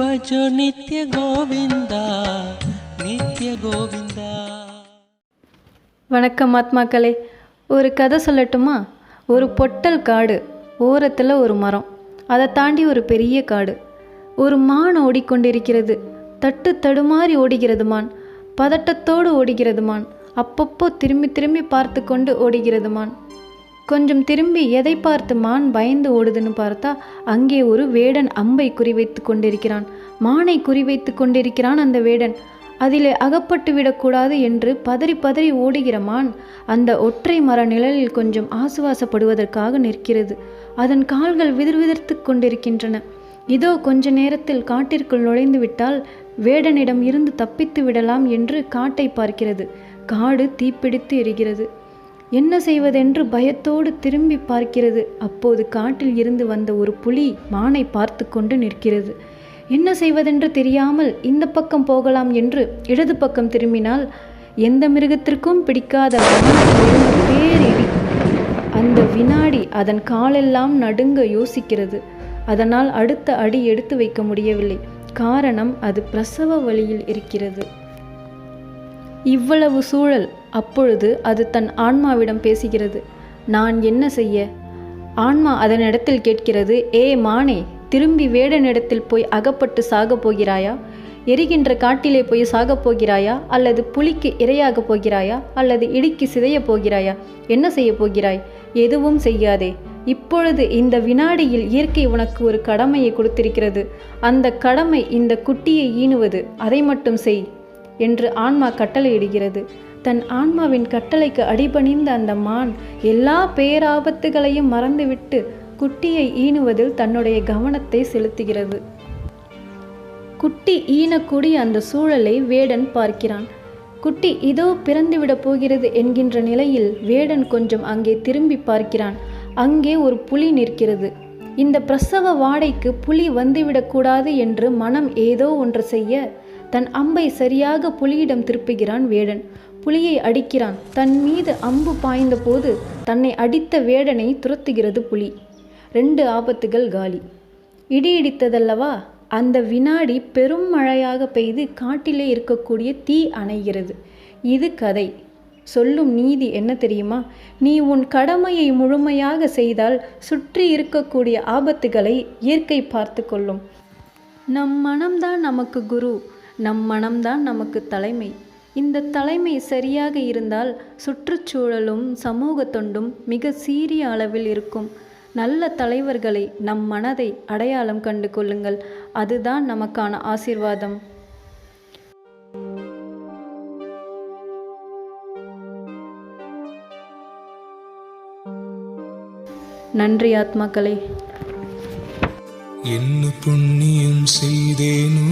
ಭಜೋ ನಿತ್ಯ ಗೋವಿಂದ ನಿತ್ಯ ಗೋವಿಂದ வணக்கம் ஆத்மாக்களே ஒரு கதை சொல்லட்டுமா ஒரு பொட்டல் காடு ஓரத்தில் ஒரு மரம் அதை தாண்டி ஒரு பெரிய காடு ஒரு மான் ஓடிக்கொண்டிருக்கிறது தட்டு தடுமாறி ஓடுகிறது மான் பதட்டத்தோடு ஓடுகிறது மான் அப்பப்போ திரும்பி திரும்பி பார்த்து கொண்டு ஓடுகிறது மான் கொஞ்சம் திரும்பி எதை பார்த்து மான் பயந்து ஓடுதுன்னு பார்த்தா அங்கே ஒரு வேடன் அம்பை குறிவைத்து கொண்டிருக்கிறான். மானை குறிவைத்து கொண்டிருக்கிறான் அந்த வேடன். அதிலே அகப்பட்டு விடக்கூடாது என்று பதறி பதறி ஓடுகிற மான் அந்த ஒற்றை மர நிழலில் கொஞ்சம் ஆசுவாசப்படுவதற்காக நிற்கிறது. அதன் கால்கள் விதிர்விதிர்த்து கொண்டிருக்கின்றன. இதோ கொஞ்ச நேரத்தில் காட்டிற்குள் நுழைந்து விட்டால் வேடனிடம் இருந்து தப்பித்து விடலாம் என்று காட்டை பார்க்கிறது. காடு தீப்பிடித்து எரிகிறது. என்ன செய்வதென்று பயத்தோடு திரும்பி பார்க்கிறது. அப்போது காட்டில் இருந்து வந்த ஒரு புலி மானை பார்த்து கொண்டு நிற்கிறது. என்ன செய்வதென்று தெரியாமல் இந்த பக்கம் போகலாம் என்று இடது பக்கம் திரும்பினால் எந்த மிருகத்திற்கும் பிடிக்காத பேரிடி அந்த வினாடி அதன் காலெல்லாம் நடுங்க யோசிக்கிறது. அதனால் அடுத்த அடி எடுத்து வைக்க முடியவில்லை. காரணம் அது பிரசவ வழியில் இருக்கிறது. இவ்வளவு சூழல் அப்பொழுது அது தன் ஆன்மாவிடம் பேசுகிறது. நான் என்ன செய்ய? ஆன்மா அதனிடத்தில் கேட்கிறது ஏ மானே திரும்பி வேடனிடத்தில் போய் அகப்பட்டு சாகப் போகிறாயா? எரிகின்ற காட்டிலே போய் சாகப் போகிறாயா? அல்லது புலிக்கு இரையாகப் போகிறாயா? அல்லது இடிக்கு சிதையப் போகிறாயா? என்ன செய்ய போகிறாய்? எதுவும் செய்யாதே. இப்பொழுது இந்த வினாடியில் இயற்கை உனக்கு ஒரு கடமையை கொடுத்திருக்கிறது. அந்த கடமை இந்த குட்டியை ஈனுவது. அதை மட்டும் செய் என்று ஆன்மா கட்டளையிடுகிறது. தன் ஆன்மாவின் கட்டளைக்கு அடிபணிந்த அந்த மான் எல்லா பேராபத்துகளையும் மறந்துவிட்டு குட்டியை ஈனுவதில் தன்னுடைய கவனத்தை செலுத்துகிறது. குட்டி ஈனக்கூடிய அந்த சூழலை வேடன் பார்க்கிறான். குட்டி இதோ பிறந்துவிடப் போகிறது என்கின்ற நிலையில் வேடன் கொஞ்சம் அங்கே திரும்பி பார்க்கிறான். அங்கே ஒரு புலி நிற்கிறது. இந்த பிரசவ வாடைக்கு புலி வந்துவிடக்கூடாது என்று மனம் ஏதோ ஒன்று செய்ய தன் அம்பை சரியாக புலியிடம் திருப்புகிறான் வேடன். புலியை அடிக்கிறான். தன் மீது அம்பு பாய்ந்தபோது தன்னை அடித்த வேடனை துரத்துகிறது புலி. ரெண்டு ஆபத்துகள் காலி. இடி இடித்ததல்லவா அந்த வினாடி பெரும் மழையாக பெய்து காட்டிலே இருக்கக்கூடிய தீ அணைகிறது. இது கதை. சொல்லும் நீதி என்ன தெரியுமா? நீ உன் கடமையை முழுமையாக செய்தால் சுற்றி இருக்கக்கூடிய ஆபத்துகளை இயற்கை பார்த்து கொள்ளும். நம் மனம்தான் நமக்கு குரு. நம் மனம்தான் நமக்கு தலைமை. இந்த தலைமை சரியாக இருந்தால் சுற்றுச்சூழலும் சமூக தொண்டும் மிக சீரிய அளவில் இருக்கும். நல்ல தலைவர்களை நம் மனதை அடையாளம் கண்டு கொள்ளுங்கள். அதுதான் நமக்கான ஆசீர்வாதம். நன்றி ஆத்மாக்களே. என்ன புண்ணியம் செய்தேனோ